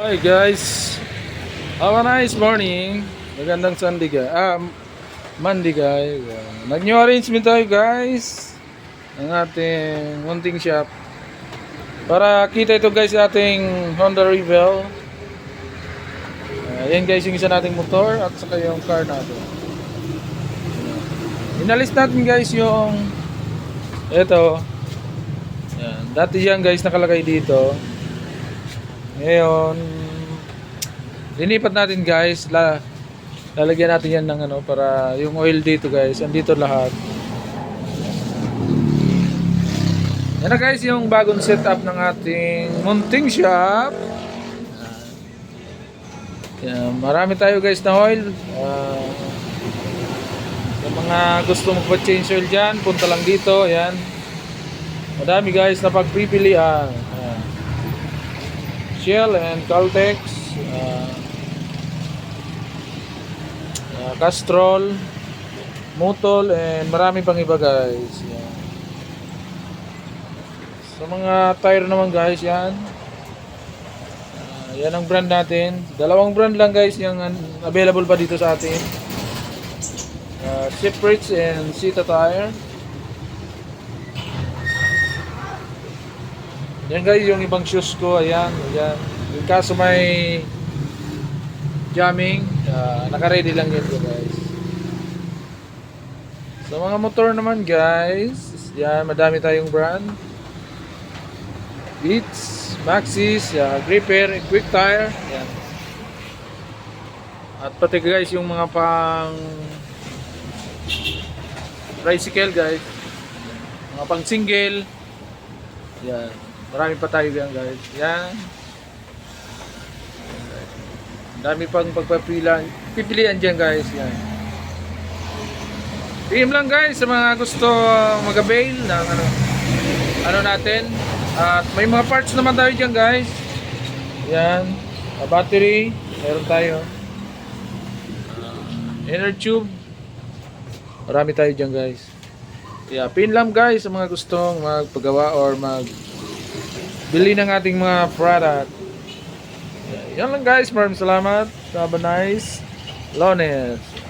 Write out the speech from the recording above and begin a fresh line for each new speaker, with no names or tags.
Hi guys. Have a nice morning. Magandang Sunday guys. Ah, Monday guys. Uh, Nag-new arrangement tayo guys. Ang ating munting shop. Para kita ito guys ating Honda Rebel. Uh, yan guys yung isa nating motor at saka yung car natin. Inalis natin guys yung ito. Yan. Dati yan guys nakalagay dito. Ngayon, linipat natin guys. La, lalagyan natin yan ng ano para yung oil dito guys. Andito lahat. Yan na guys yung bagong setup ng ating munting shop. Yan, marami tayo guys na oil. Ah, yung mga gusto magpa-change oil dyan, punta lang dito. Yan. Madami guys na pagpipilian. Yan. Shell and Caltex uh, uh, Castrol Mutol and marami pang iba guys. Yan. sa mga tire naman guys yan. Uh, yan ang brand natin. Dalawang brand lang guys yung available pa dito sa atin. Uh, Cypress and Sita Tire Yan guys, yung ibang shoes ko, ayan, ayan. Yung kaso may jamming, uh, naka-ready lang yun guys. Sa mga motor naman guys, yan, madami tayong brand. Beats, Maxis, uh, Gripper, Quick Tire, yan. At pati guys, yung mga pang tricycle guys, mga pang single, yan. Marami pa tayo yan guys. Yan. Dami pang pagpapilian. Pipilian dyan guys. Yan. PM lang guys sa mga gusto mag-avail ng ano, ano natin. At may mga parts naman tayo dyan guys. Yan. A battery. Meron tayo. Inner tube. Marami tayo dyan guys. Kaya pin lang guys sa mga gustong magpagawa or mag bili ng ating mga product. Yan lang guys. Maraming salamat. Have a nice Lones.